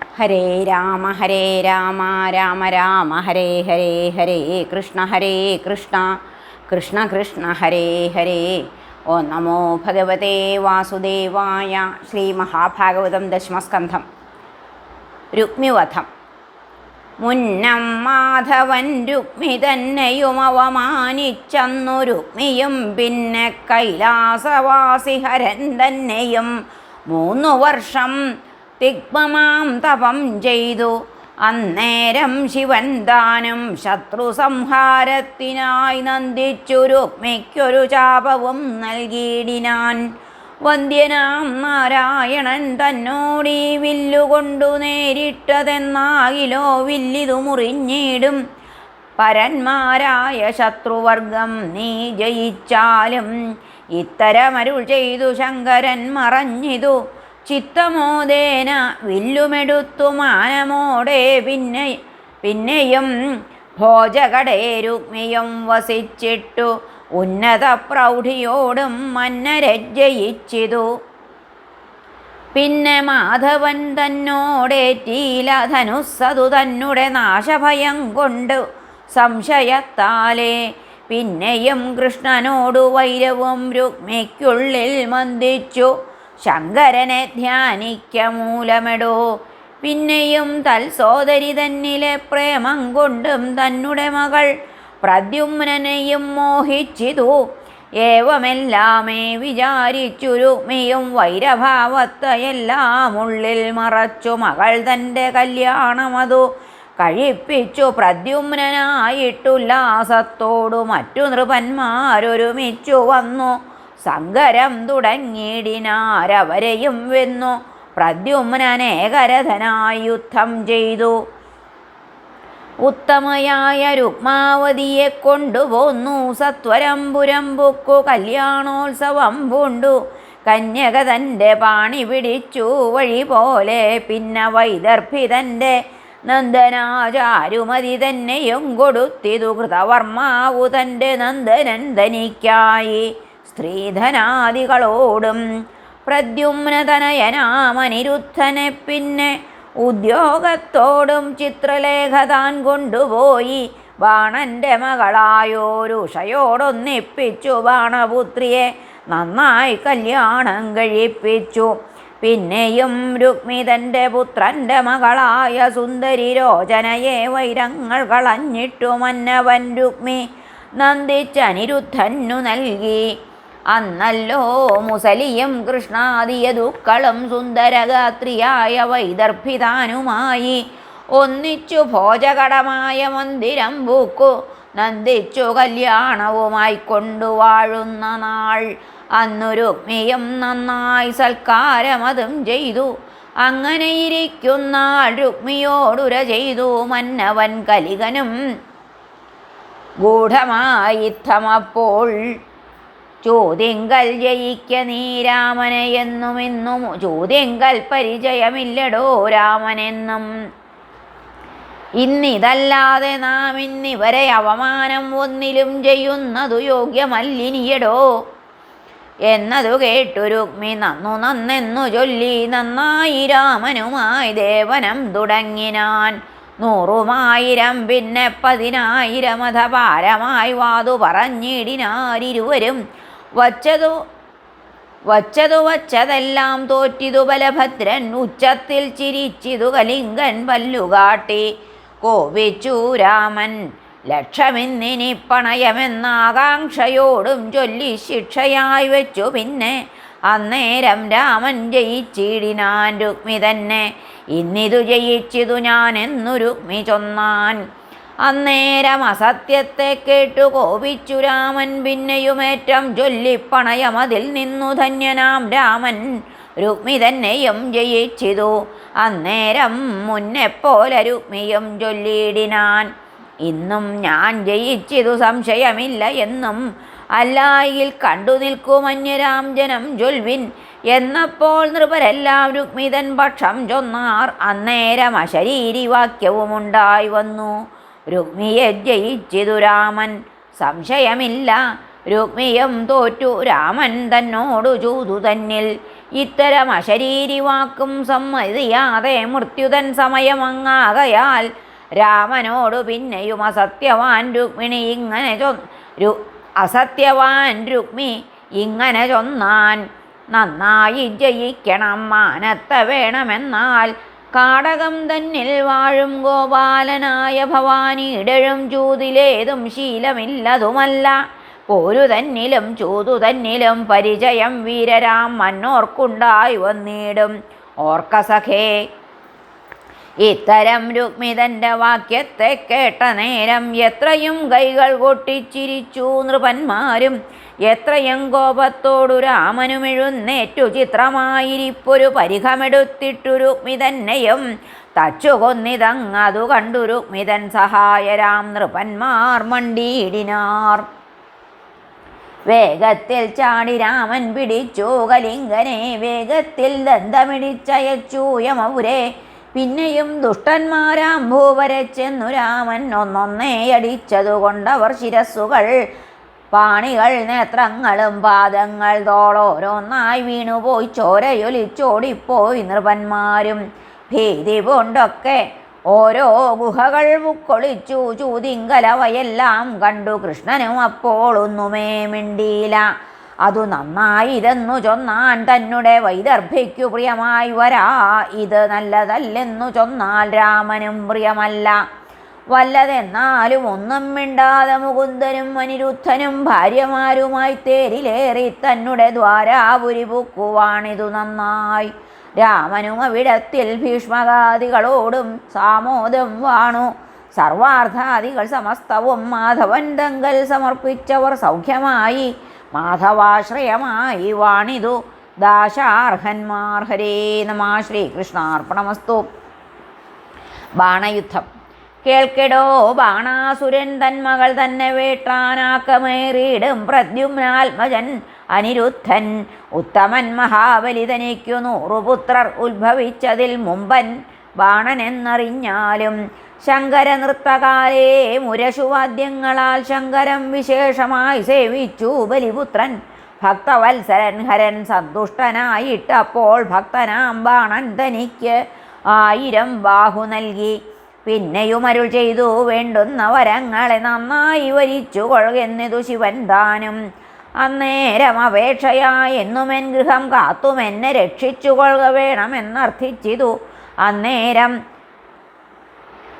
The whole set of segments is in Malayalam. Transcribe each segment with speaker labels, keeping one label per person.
Speaker 1: ഹരേ രാമ ഹരേ രാമ രാമ രാമ ഹരേ ഹരേ ഹരേ കൃഷ്ണ ഹരേ കൃഷ്ണ കൃഷ്ണ കൃഷ്ണ ഹരേ ഹരേ. ഓ നമോ ഭഗവതേ വാസുദേവായ ശ്രീ മഹാഭാഗവതം ദശമസ്കന്ധം. രുക്മിവധം. മുന്നം മാധവൻ രുക്മി തന്നെയും അവമാനിച്ചന്നു. രുക്മിയും പിന്നെ കൈലാസവാസി ഹരൻ തന്നെയും മൂന്നു വർഷം തിഗ്മമാം തപം ചെയ്തു. അന്നേരം ശിവൻ ദാനം ശത്രു സംഹാരത്തിനായി നന്ദിച്ചു. രുക്മിക്കൊരു ചാപവും നൽകിയിടിനാൻ. വന്ദ്യനാം നാരായണൻ തന്നോടീ വില്ലുകൊണ്ടു നേരിട്ടതെന്നാകിലോ വില്ലിതു മുറിഞ്ഞിടും. പരന്മാരായ ശത്രുവർഗം നീ ജയിച്ചാലും ഇത്തരമരുൾ ചെയ്തു ശങ്കരൻ മറഞ്ഞിതു. ചിത്തമോദേന വില്ലുമെടുത്തു മാനമോടെ പിന്നെ പിന്നെയും ഭോജകടേ രുക്മിയും വസിച്ചിട്ടു ഉന്നത പ്രൗഢിയോടും മന്നരജ്ജയിച്ചിതു പിന്നെ മാധവൻ തന്നോടേറ്റീല ധനുസ്സതു തന്നെ നാശഭയം കൊണ്ട് സംശയത്താലേ പിന്നെയും കൃഷ്ണനോടു വൈരവും രുക്മിക്കുള്ളിൽ മന്ദിച്ചു. ശങ്കരനെ ധ്യാനിക്ക മൂലമെടോ. പിന്നെയും തൽസോദരി തന്നിലെ പ്രേമം കൊണ്ടും തന്നുടെ മകൾ പ്രദ്യുമ്നനെയും മോഹിച്ചിതു. ഏവമെല്ലാമേ വിചാരിച്ചുരുമിയും വൈരഭാവത്തെയെല്ലാം ഉള്ളിൽ മറച്ചു മകൾ തന്റെ കല്യാണമതു കഴിപ്പിച്ചു. പ്രദ്യുമ്നായിട്ടുല്ലാസത്തോടു മറ്റു നൃപന്മാരൊരുമിച്ചു വന്നു. സങ്കരം തുടങ്ങിയിടിനാരവരെയും വെന്നു. പ്രദ്യുമ്നേകരഥനായി യുദ്ധം ചെയ്തു. ഉത്തമയായ രുക്മാവതിയെ കൊണ്ടുപോന്നു. സത്വരം പുരമ്പുക്കു കല്യാണോത്സവം പൂണ്ടു. കന്യക തന്റെ പാണി പിടിച്ചു. വഴി പോലെ പിന്നെ വൈദർഭി തന്റെ നന്ദനാചാരുമതി തന്നെയും കൊടുത്തിതു. കൃതവർമാവു തന്റെ നന്ദനൻ ധനിക്കായി സ്ത്രീധനാദികളോടും പ്രദ്യുമ്നതനയനാമനിരുദ്ധനെ പിന്നെ ഉദ്യോഗത്തോടും ചിത്രലേഖ താൻ കൊണ്ടുപോയി ബാണന്റെ മകളായോരുഷയോടൊന്നിപ്പിച്ചു. ബാണപുത്രിയെ നന്നായി കല്യാണം കഴിപ്പിച്ചു. പിന്നെയും രുക്മി തന്റെ പുത്രന്റെ മകളായ സുന്ദരി രോചനയെ വൈരങ്ങൾ കളഞ്ഞിട്ടു മന്നവൻ രുക്മി നന്ദിച്ചനിരുദ്ധനു നൽകി. അന്നല്ലോ മുസലിയും കൃഷ്ണാദിയ ദുക്കളും സുന്ദരഗാത്രിയായ വൈദർഭിതാനുമായി ഒന്നിച്ചു ഭോജകടമായ മന്ദിരം പൂക്കു. നന്ദിച്ചു കല്യാണവുമായി കൊണ്ടുവാഴുന്ന നാൾ. അന്നു രുക്മിയും നന്നായി സൽക്കാരമതും ചെയ്തു. അങ്ങനെയിരിക്കുന്ന രുക്മിയോടുര ചെയ്തു മന്നവൻ കലികനും. ഗൂഢമായിത്തമപ്പോൾ ചോദ്യങ്കൽ ജയിക്ക നീ രാമനെയെന്നും ഇന്നും. ചോദ്യങ്കൽ പരിചയമില്ലടോ രാമനെന്നും. ഇന്നിതല്ലാതെ നാം ഇന്നിവരെ അവമാനം ഒന്നിലും ചെയ്യുന്നതു യോഗ്യമല്ലിനിയടോ. എന്നതു കേട്ടു രുക്മി നന്നു നന്നെന്നു ചൊല്ലി നന്നായി രാമനുമായി ദേവനം തുടങ്ങിനാൻ. നൂറുമായിരം പിന്നെ പതിനായിരം അധപാരമായി വാതു പറഞ്ഞിടിനാരിരുവരും. വച്ചതു വച്ചതു വച്ചതെല്ലാം തോറ്റിതു ബലഭദ്രൻ ഉച്ചത്തിൽ ചിരിച്ചിതു കലിംഗൻ പല്ലുകാട്ടി. കോപിച്ചു രാമൻ ലക്ഷമിന്നിനി പണയമെന്നാകാംക്ഷയോടും ചൊല്ലി ശിക്ഷയായി വെച്ചു പിന്നെ അന്നേരം രാമൻ ജയിച്ചിടിനാൻ രുക്മി തന്നെ ഇന്നിതു ജയിച്ചിതു ഞാൻ എന്നു രുക്മി ചൊന്നാൻ. അന്നേരം അസത്യത്തെ കേട്ടു കോപിച്ചു രാമൻ. പിന്നെയുമേറ്റം ചൊല്ലിപ്പണയമതിൽ നിന്നു ധന്യനാം രാമൻ. രുക്മി തന്നെയും ജയിച്ചിതു. അന്നേരം മുന്നെപ്പോലെ രുക്മിയും ചൊല്ലിയിടിനാൻ. ഇന്നും ഞാൻ ജയിച്ചിതു സംശയമില്ല എന്നും അല്ലായിൽ കണ്ടു നിൽക്കുമന്യരാം ജനം ജൊൽവിൻ എന്നപ്പോൾ നൃപരെല്ലാം രുക്മിതൻ പക്ഷം ചൊന്നാർ. അന്നേരം അശരീരി വാക്യവുമുണ്ടായി വന്നു. രുക്മിയെ ജയിച്ചിതു രാമൻ. സംശയമില്ല രുക്മിയും തോറ്റു. രാമൻ തന്നോടു ചൂതു തന്നിൽ. ഇത്തരം അശരീരി വാക്കും സമ്മതിയാതെ മൃത്യുതൻ സമയമങ്ങാകയാൽ രാമനോടു പിന്നെയും അസത്യവാൻ രുക്മിണി ഇങ്ങനെ ചൊ രു അസത്യവാൻ രുക്മി ഇങ്ങനെ ചൊന്നാൻ നന്നായി ജയിക്കണം മാനത്ത വേണമെന്നാൽ കാടകം തന്നിൽ വാഴും ഗോപാലനായ ഭവാനി ഇടഴും ചൂതിലേതും ശീലമില്ലതുമല്ല. പോരു തന്നിലും ചൂതു തന്നിലും പരിചയം വീരരാം മന്നോർക്കുണ്ടായി വന്നിടും. ഓർക്ക ഇത്തരം രുക്മിതന്റെ വാക്യത്തെ കേട്ട നേരം എത്രയും കൈകൾ കൊട്ടിച്ചിരിച്ചു നൃപന്മാരും. എത്രയും കോപത്തോടു രാമനും എഴുന്നേറ്റു. ചിത്രമായിരിപ്പൊരു പരിഹമെടുത്തിട്ടു രുക്മിതന്നെയും. തച്ചു കൊന്നിതങ്ങതു കണ്ടു രുക്മിതൻ സഹായരാം നൃപന്മാർ മണ്ടിയിടിനാർ. വേഗത്തിൽ ചാടി രാമൻ പിടിച്ചു. കലിംഗനെ വേഗത്തിൽ ദന്തമിടിച്ചയച്ചു. യമപുരെ പിന്നെയും ദുഷ്ടന്മാരാം ഭൂവരെ ചെന്നു രാമൻ ഒന്നൊന്നേ അടിച്ചതുകൊണ്ടവർ ശിരസ്സുകൾ പാണികൾ നേത്രങ്ങളും പാദങ്ങൾ തോളോരോന്നായി വീണുപോയി ചോരയൊലിച്ചോടിപ്പോയി നൃപന്മാരും ഭീതി കൊണ്ടൊക്കെ ഓരോ ഗുഹകൾ മുക്കൊളിച്ചു ചൂതിങ്കലവയെല്ലാം കണ്ടു കൃഷ്ണനും അപ്പോൾ ഒന്നുമേ മിണ്ടിയില്ല. അതു നന്നായിതെന്നു ചൊന്നാൻ തന്നെ വൈദർഭയ്ക്കു പ്രിയമായി വരാ. ഇത് നല്ലതല്ലെന്നു ചൊന്നാൽ രാമനും പ്രിയമല്ല. വല്ലതെന്നാലും ഒന്നും മിണ്ടാതെ മുകുന്ദനും അനിരുദ്ധനും ഭാര്യമാരുമായി തേരിലേറി തന്നെ ദ്വാരാപുരി പൂക്കുവാണിതു നന്നായി. രാമനും അവിടത്തിൽ ഭീഷ്മകാദികളോടും സാമോദം വാണു. സർവാർത്ഥാദികൾ സമസ്തവും മാധവൻ തങ്കൽ സമർപ്പിച്ചവർ സൗഖ്യമായി. മാധവാശ്രയമായി വാണിതു. ദാശാർഹന്മാർ. ഹരേ നമ ശ്രീകൃഷ്ണാർപ്പണമസ്തു. ബാണയുദ്ധം. കേൾക്കെടോ ബാണാസുരൻ തന്മകൾ തന്നെ വേട്ടാനാക്കമേറിയിടും. പ്രദ്യുമ്നാത്മജൻ അനിരുദ്ധൻ ഉത്തമൻ മഹാബലി തനിക്കു നൂറുപുത്രർ ഉത്ഭവിച്ചതിൽ മുമ്പൻ ബാണനെന്നറിഞ്ഞാലും ശങ്കര നൃത്തകാലേ മുരശുവാദ്യങ്ങളാൽ ശങ്കരം വിശേഷമായി സേവിച്ചു ബലിപുത്രൻ. ഭക്തവത്സരൻ ഹരൻ സന്തുഷ്ടനായിട്ടപ്പോൾ ഭക്തനാം ബാണൻ തനിക്ക് ആയിരം ബാഹു നൽകി. പിന്നെയും അരുൾ ചെയ്തു വേണ്ടുന്ന വരങ്ങളെ നന്നായി വരിച്ചു കൊള്ളുന്നിതു ശിവൻ താനും. അന്നേരം അപേക്ഷയായി എന്നുമെൻ ഗൃഹം കാത്തുമെന്നെ രക്ഷിച്ചു കൊള്ളുക വേണമെന്നർത്ഥിച്ചിതു. അന്നേരം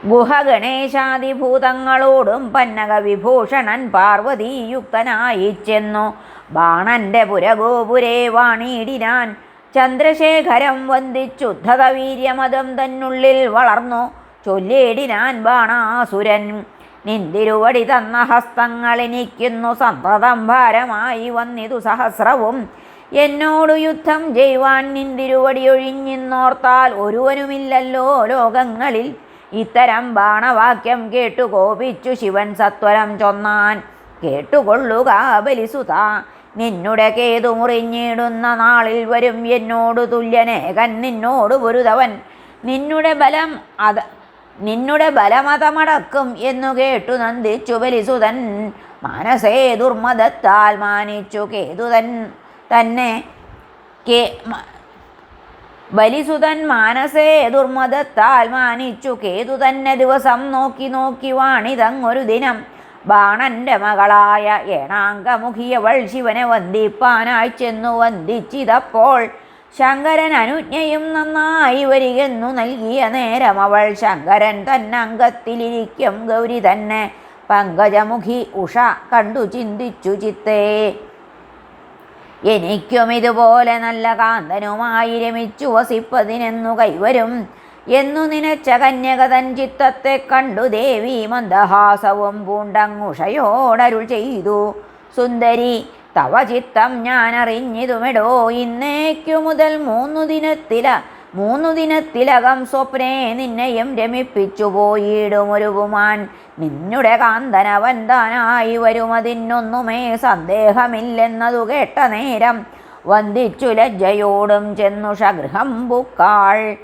Speaker 1: ഗുഹഗണേശാദിഭൂതങ്ങളോടും പന്നക വിഭൂഷണൻ പാർവതീയുക്തനായി ചെന്നു ബാണന്റെ പുരഗോപുരേ വാണിയിടിനാൻ ചന്ദ്രശേഖരം വന്ദിച്ചുദ്ധത വീര്യമതം തന്നുള്ളിൽ വളർന്നു. ചൊല്ലിയിടിനാൻ ബാണാസുരൻ നിന്തിരുവടി തന്ന ഹസ്തങ്ങളെനിക്കുന്നു. സന്തതം ഭാരമായി വന്നിതു സഹസ്രവും. എന്നോടു യുദ്ധം ചെയ്യുവാൻ നിന്തിരുവടി ഒഴിഞ്ഞിന്നോർത്താൽ ഒരുവനുമില്ലല്ലോ ലോകങ്ങളിൽ. ഇത്തരം ബാണവാക്യം കേട്ടു കോപിച്ചു ശിവൻ സത്വരം ചൊന്നാൻ. കേട്ടുകൊള്ളുക ബലിസുത നിന്നുടെ കേതു മുറിഞ്ഞിടുന്ന നാളിൽ വരും എന്നോട് തുല്യനേകൻ നിന്നോട് പൊരുതവൻ. നിന്നുടെ ബലം അത് നിന്നുടെ ബലമതമടക്കും എന്നു കേട്ടു നന്ദിച്ചു ബലിസുതൻ. മനസേ ദുർമതത്താൽ മാനിച്ചു കേതുതൻ തന്നെ കേ ബലിസുതൻ മാനസേ ദുർമതത്താൽ മാനിച്ചു കേതു തന്നെ ദിവസം നോക്കി നോക്കി വാണിതങ്ങൊരു ദിനം. ബാണന്റെ മകളായ ഏണാങ്കമുഖിയവൾ ശിവനെ വന്ദിപ്പാനായി ചെന്നു വന്ദിച്ചിതപ്പോൾ ശങ്കരൻ അനുജ്ഞയും നന്നായി വരികെന്നു നൽകിയ നേരം അവൾ ശങ്കരൻ തന്നംഗത്തിലിരിക്കും ഗൗരി തന്നെ പങ്കജമുഖി ഉഷ കണ്ടു ചിന്തിച്ചു ചിത്തേ. എനിക്കും ഇതുപോലെ നല്ല കാന്തനുമായി രമിച്ചു വസിപ്പതിനെന്നു കൈവരും എന്നു നിനച്ച കന്യക തൻ ചിത്തത്തെ കണ്ടു ദേവി മന്ദഹാസവും പൂണ്ടങ്ങുഷയോടരുൾ ചെയ്തു. സുന്ദരി തവ ചിത്തം ഞാനറിഞ്ഞിതുമെടോ. ഇന്നേക്കു മുതൽ മൂന്നു ദിനത്തില മൂന്നു ദിനത്തിലകം സ്വപ്നേ നിന്നെയും രമിപ്പിച്ചു പോയിടും ഒരു പുമാൻ നിന്നുടെ കാന്തനവൻ താനായി വരുമതിനൊന്നുമേ സന്ദേഹമില്ലെന്നതു കേട്ട നേരം വന്ദിച്ചു ലജ്ജയോടും ചെന്നുഷ ഗൃഹം പുക്കാൾ.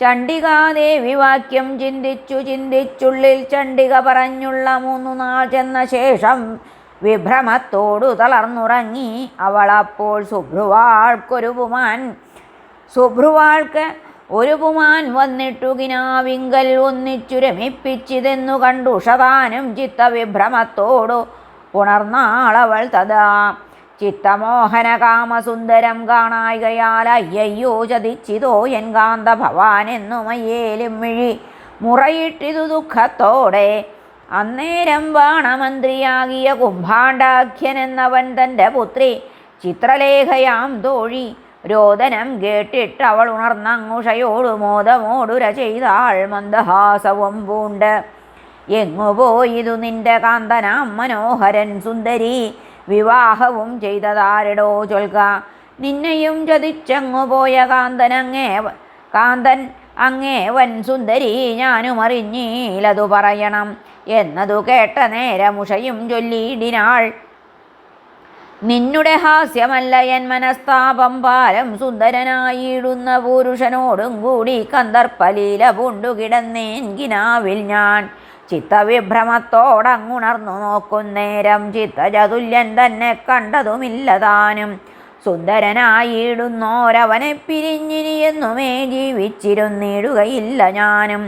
Speaker 1: ചണ്ഡികാദേവി വാക്യം ചിന്തിച്ചു ചിന്തിച്ചുള്ളിൽ ചണ്ഡിക പറഞ്ഞുള്ള മൂന്നു നാൾ ചെന്ന ശേഷം വിഭ്രമത്തോടു തളർന്നുറങ്ങി. അവളപ്പോൾ സുഭ്രുവാൾക്കൊരു പുമാൻ സുഭ്രുവാൾക്ക് ഒരു പുമാൻ വന്നിട്ടു കിനാവിങ്കൽ ഒന്നിച്ചു രമിപ്പിച്ചിതെന്നു കണ്ടു. ഷതാനും ചിത്തവിഭ്രമത്തോടു ഉണർന്നാളവൾ തഥാ. ചിത്തമോഹന കാമസുന്ദരം കാണായികയാൽ അയ്യയ്യോ ചതിച്ചിതോ എൻ കാന്ത ഭവാനെന്നു മയ്യേലും മിഴി മുറയിട്ടിതു ദുഃഖത്തോടെ. അന്നേരം ബാണമന്ത്രിയാകിയ കുംഭാണ്ഡാഖ്യൻ എന്നവൻ തന്റെ പുത്രി ചിത്രലേഖയാം തോഴി രോദനം കേട്ടിട്ട് അവൾ ഉണർന്നങ്ങുഷയോടു മോദമോടുര ചെയ്താൾ മന്ദഹാസവും പൂണ്ട്. എങ്ങു പോയിതു നിന്റെ കാന്തനാം മനോഹരൻ സുന്ദരി? വിവാഹവും ചെയ്തതാരടോ ചൊൽക? നിന്നെയും ചതിച്ചങ്ങു പോയ കാന്തനങ്ങേ കാന്തൻ അങ്ങേ വൻ സുന്ദരി ഞാനും അറിഞ്ഞീലതു പറയണം. എന്നതു കേട്ട നേരമുഷയും ചൊല്ലിയിടിനാൾ. നിന്നുടെ ഹാസ്യമല്ല എൻ മനസ്താപം. പാരം സുന്ദരനായിടുന്ന പുരുഷനോടും കൂടി കന്ദർപ്പലീല പൂണ്ടുകിടന്നേൻ കിനാവിൽ ഞാൻ. ചിത്തവിഭ്രമത്തോടങ്ങുണർന്നു നോക്കുന്നേരം ചിത്തചതുല്യൻ തന്നെ കണ്ടതുമില്ലതാനും സുന്ദരനായിടുന്നോരവനെ പിരിഞ്ഞിനിയെന്നുമേ ജീവിച്ചിരുന്നിടുകയില്ല ഞാനും.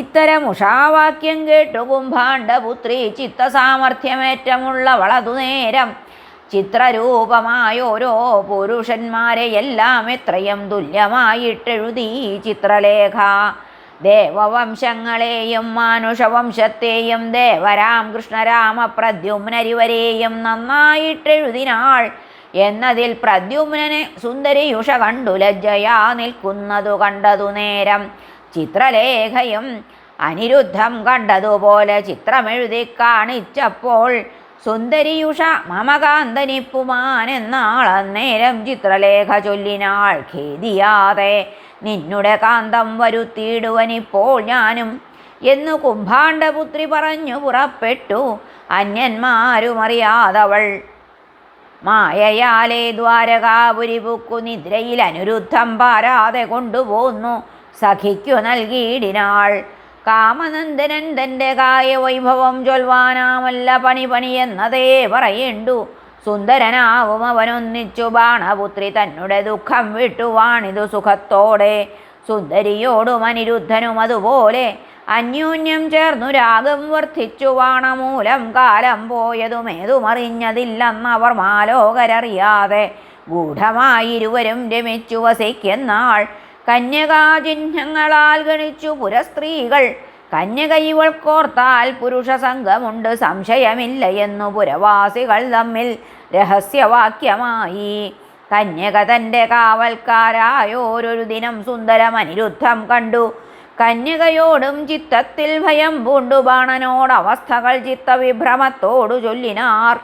Speaker 1: ഇത്തരം ഉഷാവാക്യം കേട്ടു കുംഭാണ്ഡപുത്രി ചിത്തസാമർഥ്യമേറ്റമുള്ളവളതു നേരം ചിത്രരൂപമായോരോ പുരുഷന്മാരെ എല്ലാം എത്രയും തുല്യമായിട്ടെഴുതി ചിത്രലേഖ. ദേവവംശങ്ങളെയും മാനുഷവംശത്തെയും ദേവരാം കൃഷ്ണരാമ പ്രദ്യുമ്നരിവരെയും നന്നായിട്ടെഴുതിനാൾ എന്നതിൽ പ്രദ്യുമ്നനെ സുന്ദരിയുഷ കണ്ടു ലജ്ജയാ നിൽക്കുന്നതു കണ്ടതു നേരം. ചിത്രലേഖയും അനിരുദ്ധം കണ്ടതുപോലെ ചിത്രമെഴുതി കാണിച്ചപ്പോൾ സുന്ദരിയുഷ അന്നേരം ചിത്രലേഖ ചൊല്ലിനാൾ ഖേദിയാതെ നിന്നുടെ കാന്തം വരുത്തിയിടുവനിപ്പോൾ ഞാനും. എന്നു കുംഭാണ്ഡപുത്രി പറഞ്ഞു പുറപ്പെട്ടു അന്യന്മാരുമറിയാതവൾ. മായയാലേ ദ്വാരകാപുരി പുക്കു നിദ്രയിൽ അനുരുദ്ധം പാരാതെ കൊണ്ടുപോന്നു. സഖിക്കു നൽകിയിടിനാൾ. കാമനന്ദനൻ തന്റെ കായ വൈഭവം ചൊൽവാനാമല്ല പണി പണിയെന്നതേ പറയേണ്ടു. സുന്ദരനാവും അവനൊന്നിച്ചു ബാണപുത്രി തന്നുടെ ദുഃഖം വിട്ടുവാണിതു സുഖത്തോടെ. സുന്ദരിയോടും അനിരുദ്ധനും അതുപോലെ അന്യോന്യം ചേർന്നു രാഗം വർദ്ധിച്ചു വാണമൂലം കാലം പോയതുമേതുമറിഞ്ഞതില്ലെന്നവർ മാലോകരറിയാതെ ഗൂഢമായിരുവരും രമിച്ചു വസിക്കുന്നാൾ കന്യകാചിഹ്നങ്ങളാൽ ഗണിച്ചു പുരസ്ത്രീകൾ. കന്യക ഇവൾക്കോർത്താൽ പുരുഷ സംഘമുണ്ട് സംശയമില്ല എന്നു പുരവാസികൾ തമ്മിൽ രഹസ്യവാക്യമായി. കന്യക തന്റെ കാവൽക്കാരായോരൊരു ദിനം സുന്ദരമനിരുദ്ധം കണ്ടു. കന്യകയോടും ചിത്തത്തിൽ ഭയം പൂണ്ടു ബാണനോട് അവസ്ഥകൾ ചിത്തവിഭ്രമത്തോടു ചൊല്ലിനാർ.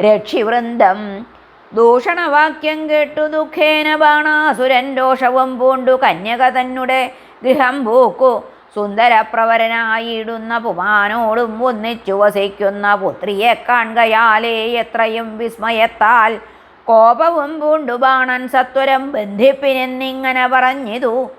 Speaker 1: രക്ഷിവൃന്ദം ദൂഷണവാക്യം കേട്ടു ദുഃഖേന ബാണാസുരൻ രോഷവും പൂണ്ടു കന്യക തന്നെ ഗൃഹം പൂക്കു. സുന്ദരപ്രവരനായിടുന്ന പുമാനോടും ഒന്നിച്ചു വസിക്കുന്ന പുത്രിയെ കാണുകയാലേ എത്രയും വിസ്മയത്താൽ. കോപവും പൂണ്ടു ബാണൻ സത്വരം ബന്ധിപ്പിനെന്നിങ്ങനെ പറഞ്ഞിതു.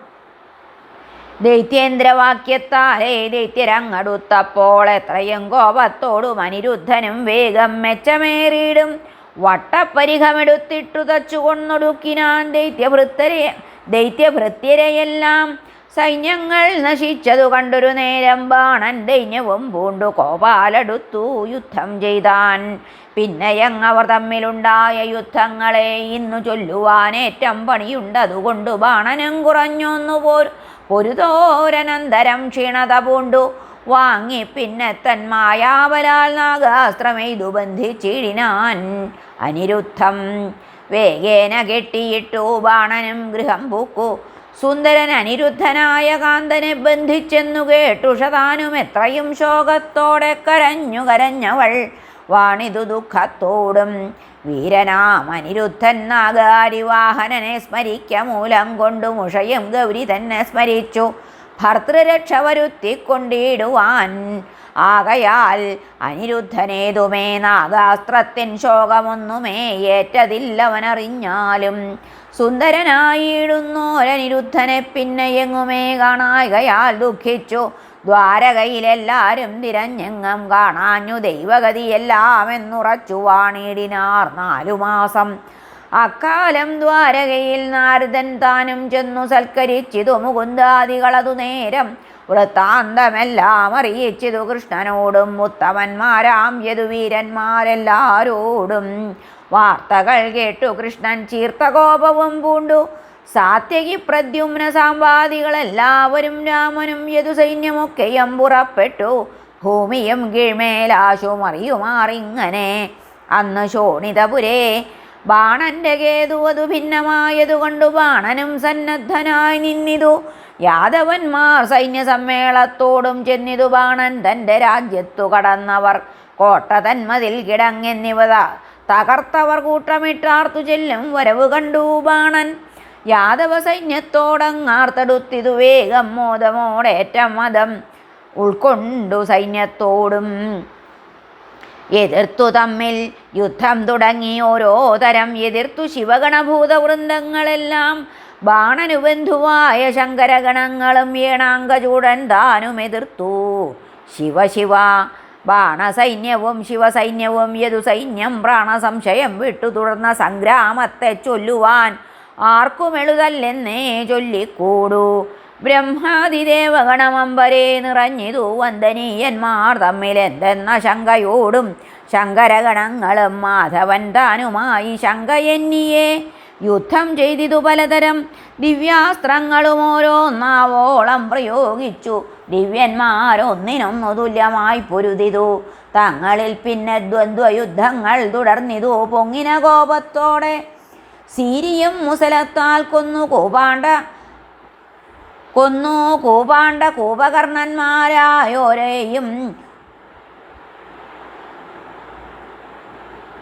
Speaker 1: ദൈത്യേന്ദ്രവാക്യത്താലേ ദൈത്യരങ്ങടുത്തപ്പോൾ എത്രയും കോപത്തോടും അനിരുദ്ധനും വേഗം മെച്ചമേറിയിടും. വട്ടപ്പരിഹമെടുത്തിട്ടു തച്ചുകൊന്നൊടുക്കിനാൻ ദൈത്യഭൃത്തരെ ദൈത്യഭൃത്യരെയെല്ലാം സൈന്യങ്ങൾ നശിച്ചതു കണ്ടൊരു നേരം ബാണൻ ദൈന്യവും പൂണ്ടു കോപാലെടുത്തു യുദ്ധം ചെയ്താൻ. പിന്നെയങ്ങവർ തമ്മിലുണ്ടായ യുദ്ധങ്ങളെ ഇന്നു ചൊല്ലുവാനേറ്റം പണിയുണ്ടതുകൊണ്ടു ബാണനും കുറഞ്ഞൊന്നു പോർ പൊരുതോരനന്തരം ക്ഷീണത പൂണ്ടു വാങ്ങി പിന്നെ തൻ മായാവലാൽ നാഗാസ്ത്രമെയ്തു ബന്ധിച്ചിടിനാൻ. അനിരുദ്ധം വേഗേന കെട്ടിയിട്ടു ബാണനും ഗൃഹം പൂക്കു. സുന്ദരൻ അനിരുദ്ധനായ കാന്തനെ ബന്ധിച്ചെന്നു കേട്ടു ഷതാനും എത്രയും ശോകത്തോടെ കരഞ്ഞു കരഞ്ഞവൾ. വാണിതു ദുഃഖത്തോടും വീരനാം അനിരുദ്ധൻ നാഗാരിവാഹനനെ സ്മരിക്ക മൂലം കൊണ്ടു മുഷയും ഗൗരി തന്നെ സ്മരിച്ചു. ഭർത്തൃരക്ഷ വരുത്തിക്കൊണ്ടിടുവാൻ ആകയാൽ അനിരുദ്ധനേതുമേ നാഗാസ്ത്രത്തിൻ ശോകമൊന്നുമേ ഏറ്റതില്ലവനറിഞ്ഞാലും സുന്ദരനായിടുന്നോരനിരുദ്ധനെ പിന്നെ എങ്ങുമേ കാണായകയാൽ ദുഃഖിച്ചു. ദ്വാരകയിലെല്ലാരും തിരഞ്ഞെങ്ങും കാണാഞ്ഞു ദൈവഗതിയെല്ലാം എന്നുറച്ചു വാണിടിനാർ നാലു മാസം അക്കാലം ദ്വാരകയിൽ നാരദൻ താനും ചെന്നു സൽക്കരിച്ചിതു മുകുന്ദാദികളതു നേരം. വൃത്താന്തമെല്ലാം അറിയിച്ചിതു കൃഷ്ണനോടും ഉത്തമന്മാരാം യദുവീരന്മാരെല്ലാരോടും. വാർത്തകൾ കേട്ടു കൃഷ്ണൻ ചീർത്തകോപവും പൂണ്ടു. സാത്യകി പ്രദ്യുമ്ന സാമ്പാദികളെല്ലാവരും രാമനും യദു സൈന്യമൊക്കെയും പുറപ്പെട്ടു. ഭൂമിയും കീഴ്മേലാശുമറിയുമാറിങ്ങനെ. അന്ന് ശോണിതപുരേ ബാണന്റെ കേതു അതു ഭിന്നമായതു കൊണ്ടു ബാണനും സന്നദ്ധനായി നിന്നിതു. യാദവന്മാർ സൈന്യസമ്മേളത്തോടും ചെന്നിതു ബാണൻ തന്റെ രാജ്യത്തു കടന്നവർ. കോട്ട തന്മതിൽ കിടങ്ങെന്നിവ തകർത്തവർ കൂട്ടമിട്ടാർത്തു ചെല്ലും വരവ് കണ്ടു ബാണൻ. യാദവ സൈന്യത്തോടങ്ങാർത്തടുത്തിതു വേഗം മോദമോടേറ്റം മതം. ഉൾക്കൊണ്ടു സൈന്യത്തോടും എതിർത്തു തമ്മിൽ യുദ്ധം തുടങ്ങി ഓരോ തരം എതിർത്തു ശിവഗണഭൂത വൃന്ദങ്ങളെല്ലാം. ബാണനുബന്ധുവായ ശങ്കരഗണങ്ങളും ഏണാങ്കചൂടൻ താനും എതിർത്തു. ശിവശിവ ബാണസൈന്യവും ശിവസൈന്യവും യതു സൈന്യം പ്രാണസംശയം വിട്ടു തുടർന്ന സംഗ്രാമത്തെ ചൊല്ലുവാൻ ആർക്കും എളുതല്ലെന്നേ ചൊല്ലിക്കൂടൂ. ബ്രഹ്മാതിദേവഗണമമ്പരെ നിറഞ്ഞിതു വന്ദനീയന്മാർ തമ്മിലെന്തെന്ന ശങ്കയോടും ശങ്കരഗണങ്ങളും മാധവൻ താനുമായി ശങ്കയെന്നിയെ. യുദ്ധം ചെയ്തിതു പലതരം ദിവ്യാസ്ത്രങ്ങളും ഓരോന്നാവോളം പ്രയോഗിച്ചു. ദിവ്യന്മാരൊന്നിനൊന്നു തുല്യമായി പൊരുതിതു. തങ്ങളിൽ പിന്നെ ദ്വന്ദ്വയുദ്ധങ്ങൾ തുടർന്നിതു. പൊങ്ങിന കോപത്തോടെ സീരിയും മുസലത്താൽ കൊന്നു. കോപാണ്ട കൊന്നു കൂപാണ്ട കൂപകർണന്മാരായോരെയും.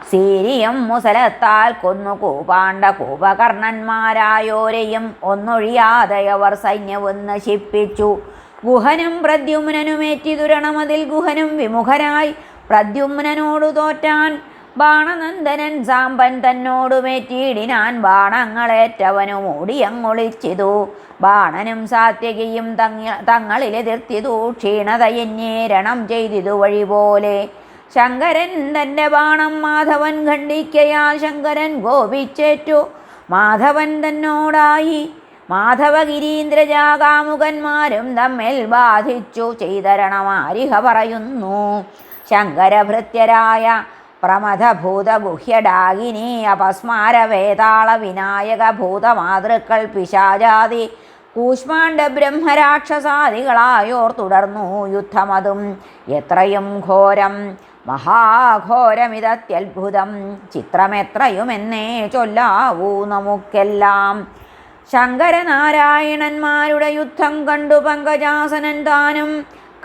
Speaker 1: സീരിയം മുസലത്താൽ കൊന്നു കൂപാണ്ട കൂപകർണന്മാരായോരെയും. ഒന്നൊഴിയാതെ അവർ സൈന്യവും നശിപ്പിച്ചു ഗുഹനും പ്രദ്യുമ്നനുമേറ്റി ദുരണമതിൽ ഗുഹനും വിമുഖരായി. പ്രദ്യുമ്നനോടു തോറ്റാൻ ബാണനന്ദനൻ സാമ്പൻ തന്നോടുമേറ്റിയിടിനാൻ ബാണങ്ങളേറ്റവനും ഓടിയങ്ങൊളിച്ചിതു ബാണനും സാത്യകിയും തങ്ങ തങ്ങളിലെതിർത്തിതു. ക്ഷീണതയന്യേരണം ചെയ്തിതു വഴി പോലെ ശങ്കരൻ തന്റെ ബാണം മാധവൻ ഖണ്ഡിക്കയാൽ ശങ്കരൻ ഗോപിച്ചേറ്റു മാധവൻ തന്നോടായി മാധവഗിരീന്ദ്രജാകാമുകന്മാരും തമ്മിൽ ബാധിച്ചു. ചെയ്തരണമാരിഹ പറയുന്നു. ശങ്കരഭൃത്യരായ പ്രമഥഭൂതഗുഹ്യഡാകിനി അപസ്മാര വേതാള വിനായക ഭൂതമാതൃക്കൾ പിശാചാതി കൂഷ്മാണ്ഡ ബ്രഹ്മരാക്ഷസാദികളായോർ തുടർന്നു യുദ്ധമതും. എത്രയും ഘോരം മഹാഘോരമിതത്യത്ഭുതം ചിത്രമെത്രയുമെന്നേ ചൊല്ലാവൂ നമുക്കെല്ലാം. ശങ്കരനാരായണന്മാരുടെ യുദ്ധം കണ്ടു പങ്കജാസനൻ താനും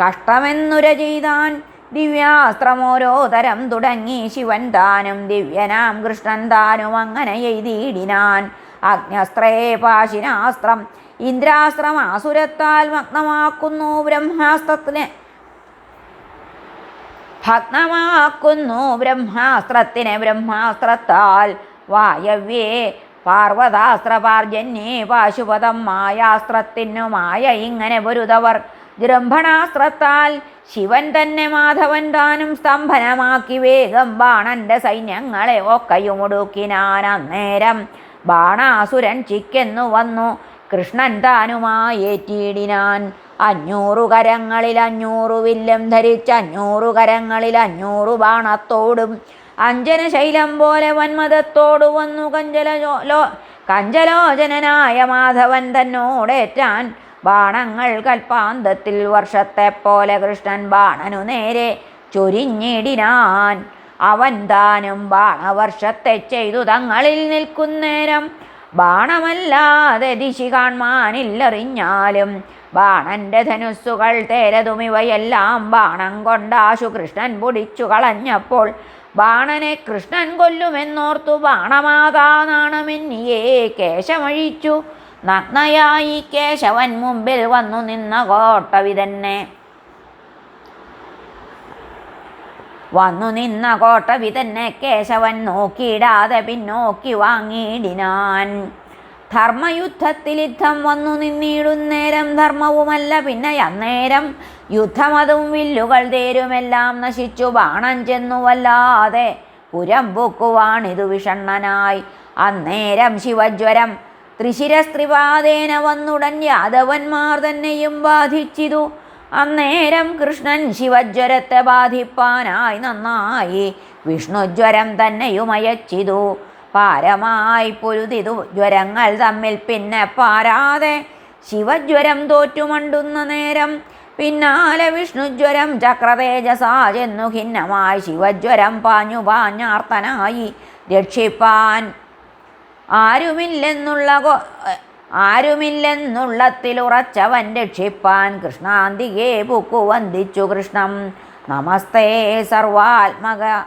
Speaker 1: കഷ്ടമെന്നുര ചെയ്താൻ ദിവ്യാസ്ത്രമോരോ തരം തുടങ്ങി ശിവൻ താനും ദിവ്യനാം കൃഷ്ണൻ താനും അങ്ങനെ എഴുതിയിടിനാൻ. അഗ്നസ്ത്രേ പാശിനാസ്ത്രം ഇന്ദ്രാസ്ത്രം ആസുരത്താൽ മഗ്നമാക്കുന്നു ബ്രഹ്മാസ്ത്രത്തിന് ഭഗ്നമാക്കുന്നു ബ്രഹ്മാസ്ത്രത്തിനെ ബ്രഹ്മാസ്ത്രത്താൽ. വായവ്യേ പാർവതാസ്ത്രപാർജന്യേ പാശുപതം മായാസ്ത്രത്തിനു മായ ഇങ്ങനെ പൊരുതവർ. ജൃംഭണാസ്ത്രത്താൽ ശിവൻ തന്നെ മാധവൻ താനും സ്തംഭനമാക്കി വേഗം ബാണന്റെ സൈന്യങ്ങളെ ഒക്കയും ഒടുക്കിനാൻ അന്നേരം ബാണാസുരൻ ചിക്കെന്നു വന്നു. കൃഷ്ണൻ താനുമായേറ്റിയിടിനാൻ അഞ്ഞൂറു കരങ്ങളിൽ അഞ്ഞൂറു വില്ലം ധരിച്ച് അഞ്ഞൂറു കരങ്ങളിൽ അഞ്ഞൂറു ബാണത്തോടും. അഞ്ജന ശൈലം പോലെ വന്മതത്തോടു വന്നു കഞ്ചലോ ലോ കഞ്ചലോചനനായ മാധവൻ തന്നോടേറ്റാൻ ബാണങ്ങൾ കൽപ്പാന്തത്തിൽ വർഷത്തെ പോലെ കൃഷ്ണൻ ബാണനു നേരെ ചൊരിഞ്ഞിടിനാൻ. അവൻ താനും ബാണവർഷത്തെ ചെയ്തു തങ്ങളിൽ നിൽക്കുന്നേരം. ബാണമല്ലാതെ ദിശി കാൺമാനില്ലറിഞ്ഞാലും ബാണന്റെ ധനുസ്സുകൾ തേരതുമിവയെല്ലാം ബാണം കൊണ്ടാശു കൃഷ്ണൻ പൊടിച്ചു കളഞ്ഞപ്പോൾ ബാണനെ കൃഷ്ണൻ കൊല്ലുമെന്നോർത്തു ബാണമാതാ നാണമെന്നിയേ കേശമഴിച്ചു നഗ്നയായി കേശവൻ മുമ്പിൽ വന്നു നിന്ന കോട്ടവി തന്നെ വന്നു നിന്ന കോട്ടവി തന്നെ കേശവൻ നോക്കിയിടാതെ പിന്നോക്കി വാങ്ങിയിടിനാൻ. ധർമ്മയുദ്ധത്തിൽ യുദ്ധം വന്നു നിന്നിടുന്നേരം ധർമ്മവുമല്ല പിന്നെ അന്നേരം യുദ്ധമതും വില്ലുകൾ തേരുമെല്ലാം നശിച്ചു. ബാണം ചെന്നുവല്ലാതെ പുരം പൊക്കുവാണിതു വിഷണ്ണനായി. അന്നേരം ശിവജ്വരം ത്രിശിരസ്ത്രിപാദേന വന്നുടൻ യാദവന്മാർ തന്നെയും ബാധിച്ചിതു. അന്നേരം കൃഷ്ണൻ ശിവജ്വരത്തെ ബാധിപ്പാനായി നന്നായി വിഷ്ണുജ്വരം തന്നെയും അയച്ചിതു. പാരമായി പൊരുതിതു. ജ്വരങ്ങൾ തമ്മിൽ പിന്നെ പാരാതെ ശിവജ്വരം തോറ്റുമണ്ടുന്ന നേരം പിന്നാലെ വിഷ്ണുജ്വരം ചക്രതേജസാ ചെന്നു ഖിന്നമായി ശിവജ്വരം പാഞ്ഞു പാഞ്ഞാർത്തനായി രക്ഷിപ്പാൻ ആരുമില്ലെന്നുള്ള ആരുമില്ലെന്നുള്ളത്തിലുറച്ചവൻ രക്ഷിപ്പാൻ കൃഷ്ണാന്തികെ പൂക്കു വന്ദിച്ചു കൃഷ്ണം. നമസ്തേ സർവാത്മക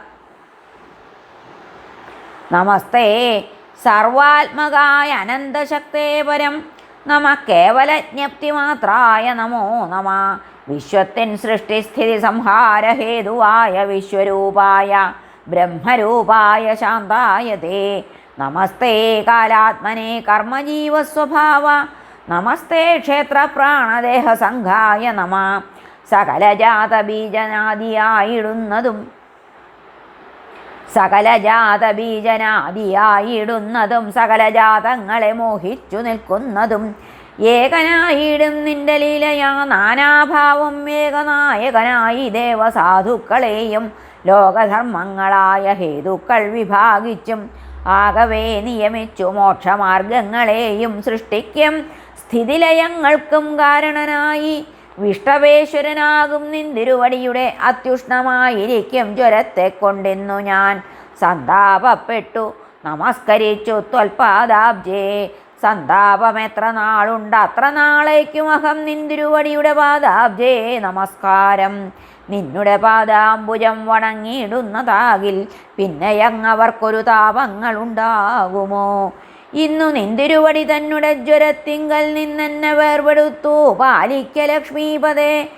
Speaker 1: നമസ്തേ സർവാത്മകായ അനന്തശക്തേ പരം. നമ കേവലജ്ഞപ്തിമാത്രായ നമോ നമ. വിശ്വത്തിൻ സൃഷ്ടിസ്ഥിതി സംഹാരഹേതുവായ വിശ്വരൂപായ ബ്രഹ്മരൂപായ ശാന്തായ തേ നമസ്തേ കാലാത്മനെ കർമ്മജീവസ്വഭാവ. നമസ്തേ ക്ഷേത്ര പ്രാണദേഹ ക്ഷേത്രപ്രാണദേഹസംഘായ നമ. സകലജാത ബീജനാദിയായിടുന്നതും സകലജാത ബീജനാദിയായിടുന്നതും സകലജാതങ്ങളെ മോഹിച്ചു നിൽക്കുന്നതും. ഏകനായിടും നിന്റെ ലീലയാ. നാനാഭാവം ഏകനായകനായി ദേവസാധുക്കളെയും ലോകധർമ്മങ്ങളായ ഹേതുക്കൾ വിഭാഗിച്ചും ആകവേ നിയമിച്ചു മോക്ഷമാർഗങ്ങളെയും സൃഷ്ടിക്കും. സ്ഥിതിലയങ്ങൾക്കും കാരണനായി വിഷ്ടവേശ്വരനാകും നിന്തിരുവടിയുടെ അത്യുഷ്ണമായിരിക്കും ജ്വരത്തെ കൊണ്ടെന്നു ഞാൻ സന്താപപ്പെട്ടു. നമസ്കരിച്ചു ത്വൽപാദാബ്ജേ. സന്താപമെത്ര നാളുണ്ട്? അത്ര നാളേക്കും അഹം നിന്തിരുവടിയുടെ പാദാബ്ജേ. നമസ്കാരം. നിന്നുടെ പാദാംബുജം വണങ്ങിയിടുന്നതാകിൽ പിന്നെയങ്ങവർക്കൊരു താപങ്ങളുണ്ടാകുമോ? ഇന്നു നിന്തിരുവടി തന്നുടെ ജ്വരത്തിങ്കൽ നിന്നെന്നെ വേർപെടുത്തു. പാലിക്ക ലക്ഷ്മീപതേ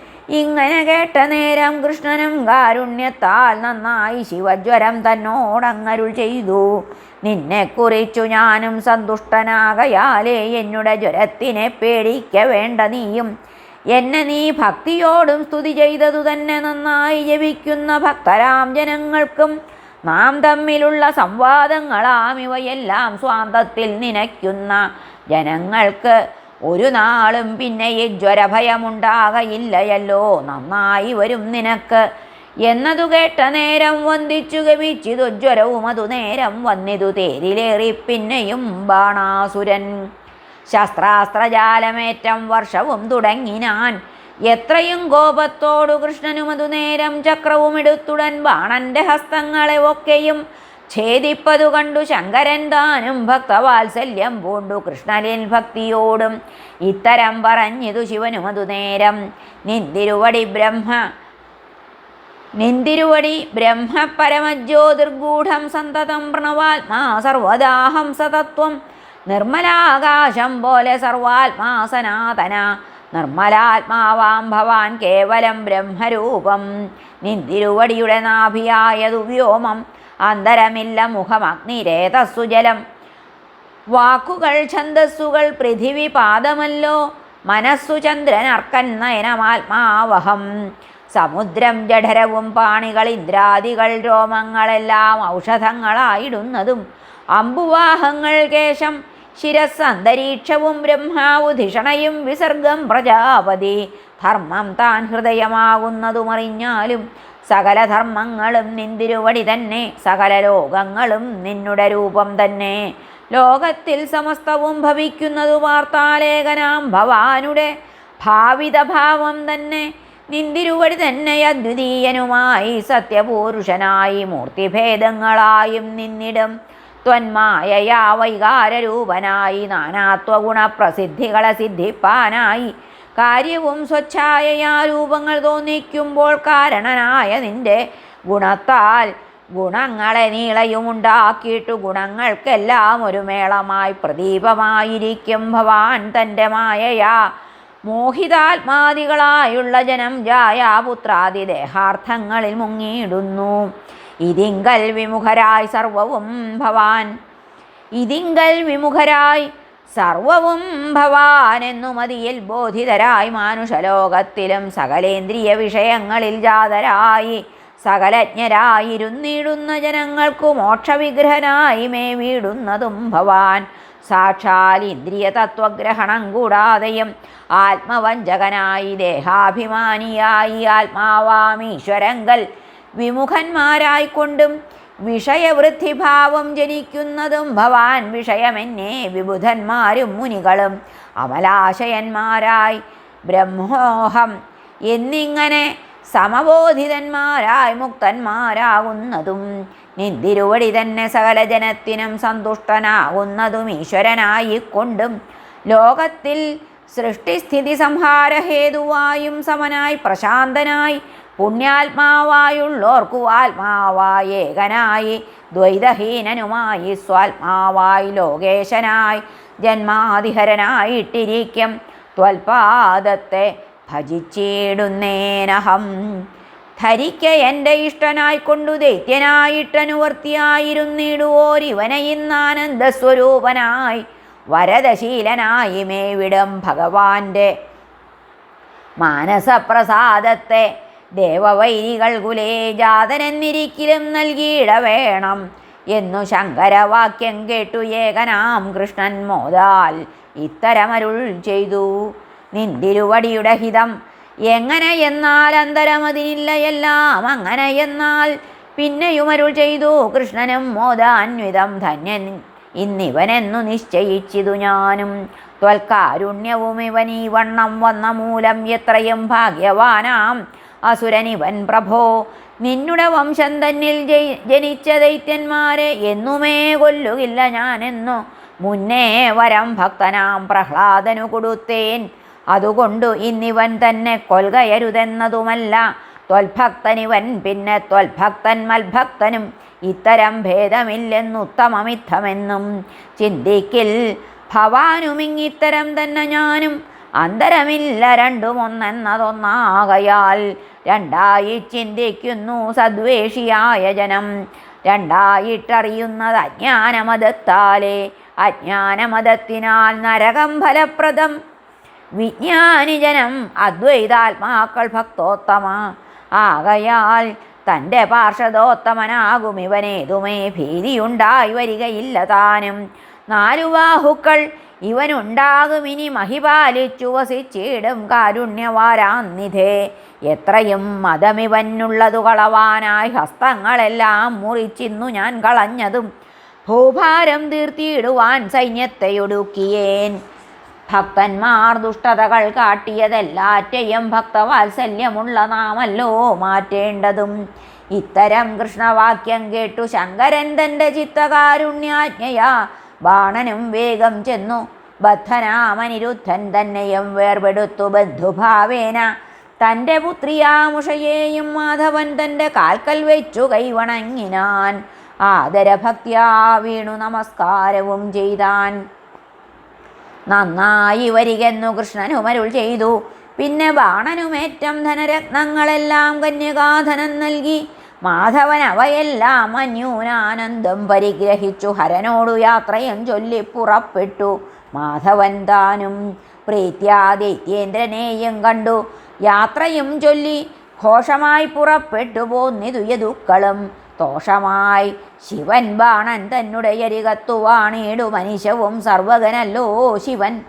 Speaker 1: ഇങ്ങനെ കേട്ട നേരം കൃഷ്ണനും കാരുണ്യത്താൽ നന്നായി ശിവജ്വരം തന്നോടങ്ങരുൾ ചെയ്തു. നിന്നെ കുറിച്ചു ഞാനും സന്തുഷ്ടനാകയാലേ എന്നുടെ ജ്വരത്തിനെ പേടിക്ക വേണ്ട നീയും എന്നെ നീ ഭക്തിയോടും സ്തുതി ചെയ്തതു തന്നെ നന്നായി ജപിക്കുന്ന ഭക്തരാം ജനങ്ങൾക്കും നാം തമ്മിലുള്ള സംവാദങ്ങളാം ഇവയെല്ലാം സ്വാന്തത്തിൽ നനയ്ക്കുന്ന ജനങ്ങൾക്ക് ഒരു നാളും പിന്നെ ഈ ജ്വരഭയമുണ്ടാകയില്ലയല്ലോ. നന്നായി വരും നിനക്ക്. എന്നതു കേട്ട നേരം വന്ദിച്ചു ഗവിച്ചിതു ജ്വരവും അതു നേരം വന്നിതു തേരിലേറി പിന്നെയും ബാണാസുരൻ. ശസ്ത്രാസ്ത്രജാലമേറ്റം വർഷവും തുടങ്ങിനാൻ. എത്രയും കോപത്തോടു കൃഷ്ണനും അതു നേരം ചക്രവും എടുത്തുടൻ ബാണന്റെ ഹസ്തങ്ങളെ ഒക്കെയും ഛേദിപ്പതു കണ്ടു ശങ്കരൻ താനും ഭക്തവാത്സല്യം പൂണ്ടു കൃഷ്ണനിൽ ഭക്തിയോടും. ഇത്തരം പറഞ്ഞിതു ശിവനും അതു നേരം. നിന്തിരുവടി ബ്രഹ്മ നിന്തിരുവടി ബ്രഹ്മപരമജ്യോതിർഗൂഢം സന്തതം പ്രണവാത്മാ സർവദാഹം സതത്വം നിർമ്മലാകാശം പോലെ സർവാത്മാ സനാതന നിർമ്മലാത്മാവാം ഭവാൻ കേവലം ബ്രഹ്മരൂപം. നിന്തിരുവടിയുടെ നാഭിയായതു വ്യോമം. അന്തരമില്ല മുഖമഗ്നിരേതസ്സു ജലം. വാക്കുകൾ ഛന്ദസ്സുകൾ പൃഥിവി പാദമല്ലോ. മനസ്സു ചന്ദ്രൻ അർക്കൻ നയനമാത്മാവഹം സമുദ്രം ജഠരവും പാണികൾ ഇന്ദ്രാദികൾ രോമങ്ങളെല്ലാം ഔഷധങ്ങളായിടുന്നതും. അമ്പുവാഹങ്ങൾ കേശം ശിരസ് അന്തരീക്ഷവും ബ്രഹ്മാവു ധിഷണയും വിസർഗം പ്രജാപതി. ധർമ്മം താൻ ഹൃദയമാകുന്നതുമറിഞ്ഞാലും സകല ധർമ്മങ്ങളും നിന്തിരുവടി തന്നെ സകല ലോകങ്ങളും നിന്നുടെ രൂപം തന്നെ. ലോകത്തിൽ സമസ്തവും ഭവിക്കുന്നതു വാർത്താലേഖനാം ഭവാനുടെ ഭാവിതഭാവം തന്നെ നിന്തിരുവടി തന്നെ അദ്വിതീയനുമായി സത്യപുരുഷനായി മൂർത്തിഭേദങ്ങളായും നിന്നിടും. ത്വന്മായയാ വൈകാരൂപനായി നാനാത്വഗുണപ്രസിദ്ധികളെ സിദ്ധിപ്പാനായി. കാര്യവും സ്വച്ഛായയാ രൂപങ്ങൾ തോന്നിക്കുമ്പോൾ കാരണനായ നിന്റെ ഗുണത്താൽ ഗുണങ്ങളെ നീളയുമുണ്ടാക്കിയിട്ടു ഗുണങ്ങൾക്കെല്ലാം ഒരു മേളമായി പ്രദീപമായിരിക്കും ഭവാൻ തന്റെ മായയാ. മോഹിതാത്മാദികളായുള്ള ജനം ജായാപുത്രാദി ദേഹാർത്ഥങ്ങളിൽ മുങ്ങിയിടുന്നു. ഇതിങ്കൽ വിമുഖരായി സർവവും ഭവാൻ. ഇതിങ്കൽ വിമുഖരായി സർവവും ഭവാൻ എന്നു മതിയിൽ ബോധിതരായി മാനുഷലോകത്തിലും സകലേന്ദ്രിയ വിഷയങ്ങളിൽ ജാതരായി സകലജ്ഞരായിരുന്നിടുന്ന ജനങ്ങൾക്കു മോക്ഷവിഗ്രഹനായി മേ വീടുന്നതും ഭവാൻ. സാക്ഷാൽ ഇന്ദ്രിയ തത്വഗ്രഹണം കൂടാതെയും ആത്മവഞ്ചകനായി ദേഹാഭിമാനിയായി ആത്മാവാമീശ്വരങ്കൽ വിമുഖന്മാരായിക്കൊണ്ടും വിഷയവൃദ്ധിഭാവം ജനിക്കുന്നതും ഭവാൻ വിഷയമെന്നെ വിബുധന്മാരും മുനികളും അമലാശയന്മാരായി ബ്രഹ്മോഹം എന്നിങ്ങനെ സമബോധിതന്മാരായി മുക്തന്മാരാകുന്നതും നിന്തിരുവടി തന്നെ സകല ജനത്തിനും സന്തുഷ്ടനാകുന്നതും ഈശ്വരനായിക്കൊണ്ടും ലോകത്തിൽ സൃഷ്ടിസ്ഥിതി സംഹാരഹേതുവായും സമനായി പ്രശാന്തനായി പുണ്യാത്മാവായുള്ളോർക്കു ആത്മാവായി ഏകനായി ദ്വൈതഹീനനുമായി സ്വാത്മാവായി ലോകേശനായി ജന്മാതിഹരനായിട്ടിരിക്കും ത്വൽപാദത്തെ ഭജിച്ചിടുന്നേനഹം. ധരിക്ക എന്റെ ഇഷ്ടനായിക്കൊണ്ടു ദൈത്യനായിട്ടനുവർത്തിയായിരുന്നിടുവോരിവനെ ഇന്നാനന്ദ സ്വരൂപനായി വരദശീലനായി മേവിടം ഭഗവാന്റെ മാനസപ്രസാദത്തെ ദേവവൈരികൾ കുലേ ജാതനെന്നിരിക്കലും നൽകിയിട വേണം എന്നു ശങ്കരവാക്യം കേട്ടു ഏകനാം കൃഷ്ണൻ മോദാൽ ഇത്തരമരുൾ ചെയ്തു. നിന്തിരുവടിയുടെ ഹിതം എങ്ങനെ എന്നാൽ അന്തരമതിനില്ല എല്ലാം അങ്ങനെ എന്നാൽ പിന്നെയുമരുൾ ചെയ്തു. കൃഷ്ണനും മോദാന്വിതം ധന്യൻ ഇന്നിവനെന്നു നിശ്ചയിച്ചിതു ഞാനും. ത്വൽക്കാരുണ്യവും ഇവൻ ഈ വണ്ണം വന്ന മൂലം എത്രയും ഭാഗ്യവാനാം. അസുരനിവൻ പ്രഭോ നിന്നുടെ വംശം തന്നിൽ ജനിച്ച ദൈത്യന്മാരെ എന്നുമേ കൊല്ലുകില്ല ഞാനെന്നു. മുന്നേ വരം ഭക്തനാം പ്രഹ്ലാദനു കൊടുത്തേൻ. അതുകൊണ്ടു ഇന്നിവൻ തന്നെ കൊൽകയരുതെന്നതുമല്ല. ത്വൽഭക്തനിവൻ പിന്നെ ത്വൽഭക്തൻ മൽഭക്തനും. ഇത്തരം ഭേദമില്ലെന്നുത്തമമിത്തമെന്നും ചിന്തിക്കിൽ ഭവാനുമിങ്ങിത്തരം തന്നെ ഞാനും. അന്തരമില്ല രണ്ടും ഒന്നെന്നതൊന്നാകയാൽ രണ്ടായി ചിന്തിക്കുന്നു സദ്വേഷിയായ ജനം. രണ്ടായിട്ടറിയുന്നത് അജ്ഞാനമതത്താലേ അജ്ഞാനമതത്തിനാൽ നരകം ഫലപ്രദം. വിജ്ഞാനിജനം അദ്വൈതാത്മാക്കൾ ഭക്തോത്തമ. ആകയാൽ തന്റെ പാർഷദോത്തമനാകും ഇവനേതുമേ. ഭീതിയുണ്ടായി വരികയില്ല താനും. നാലു ബാഹുക്കൾ ഇവനുണ്ടാകും ഇനി മഹിപാലിച്ചു വസിച്ചിടും കാരുണ്യവാരാന്നിധേ. എത്രയും മതമിവനുള്ളതു കളവാനായി ഹസ്തങ്ങളെല്ലാം മുറിച്ചിന്നു ഞാൻ കളഞ്ഞതും ഭൂഭാരം തീർത്തിയിടുവാൻ സൈന്യത്തെയൊടുക്കിയേൻ. ഭക്തന്മാർ ദുഷ്ടതകൾ കാട്ടിയതെല്ലാറ്റയും ഭക്തവാത്സല്യമുള്ള നാമല്ലോ മാറ്റേണ്ടതും. ഇത്തരം കൃഷ്ണവാക്യം കേട്ടു ശങ്കരൻ തന്റെ ചിത്തകാരുണ്യാജ്ഞയാ. ബാണനും വേഗം ചെന്നു. ബദ്ധനാമനിരുദ്ധൻ തന്നെയും വേർപെടുത്തു ബന്ധുഭാവേന തന്റെ പുത്രിയാമുഷയെയും മാധവൻ തന്റെ കാൽക്കൽ വെച്ചു കൈവണങ്ങിനാൻ ആദരഭക്തിയാ വീണു നമസ്കാരവും ചെയ്താൻ. നന്നായി വരികെന്നു കൃഷ്ണനുമരുൾ ചെയ്തു. പിന്നെ ബാണനുമേറ്റം ധനരത്നങ്ങളെല്ലാം കന്യകാധനം നൽകി. മാധവൻ അവയെല്ലാം അന്യൂനാനന്ദം പരിഗ്രഹിച്ചു. ഹരനോടു യാത്രയും ചൊല്ലി പുറപ്പെട്ടു. മാധവൻ താനും പ്രീത്യാദിത്യേന്ദ്രനെയും കണ്ടു. യാത്രയും ചൊല്ലി ഘോഷമായി പുറപ്പെട്ടു പോന്നിതു തോഷമായി ശിവൻ ബാണൻ തന്നുടെ അരികത്തുവാണിടു. മനുഷ്യവും സർവകനല്ലോ ശിവൻ.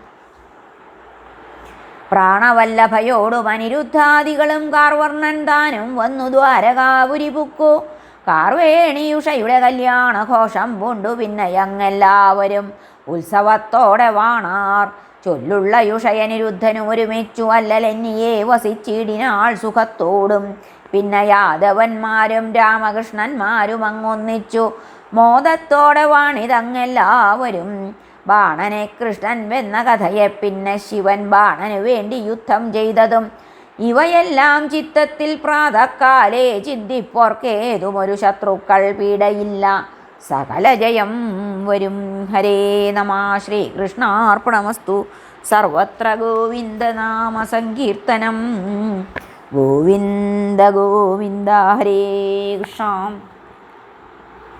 Speaker 1: പ്രാണവല്ലഭയോടും അനിരുദ്ധാദികളും കാർവർണൻ താനും വന്നു ദ്വാരകാപുരി പുക്കു. കാർവേണിയുഷയുടെ കല്യാണഘോഷം പൂണ്ടു പിന്നെ ഞങ്ങെല്ലാവരും ഉത്സവത്തോടെ വാണാർ. ചൊല്ലുള്ള യുഷയനിരുദ്ധനും ഒരുമിച്ചു അല്ലലെന്നിയെ വസിച്ചിടിനാൾ സുഖത്തോടും. പിന്നെ യാദവന്മാരും രാമകൃഷ്ണന്മാരും അങ്ങൊന്നിച്ചു. മോദത്തോടെ വാണിതങ്ങെല്ലാവരും. ബാണനെ കൃഷ്ണൻ വെന്ന കഥയെ പിന്നെ ശിവൻ ബാണനു വേണ്ടി യുദ്ധം ചെയ്തതും. ഇവയെല്ലാം ചിത്തത്തിൽ പ്രാതക്കാലേ ചിന്തിപ്പോർക്കേതുമൊരു ശത്രുക്കൾ പീഡയില്ല. സകല ജയം വരും. ഹരേ നമ. ശ്രീകൃഷ്ണാർപ്പണമസ്തു. സർവത്ര ഗോവിന്ദനാമ സങ്കീർത്തനം ഗോവിന്ദ ഗോവിന്ദ ഹരേ കൃഷ്ണ.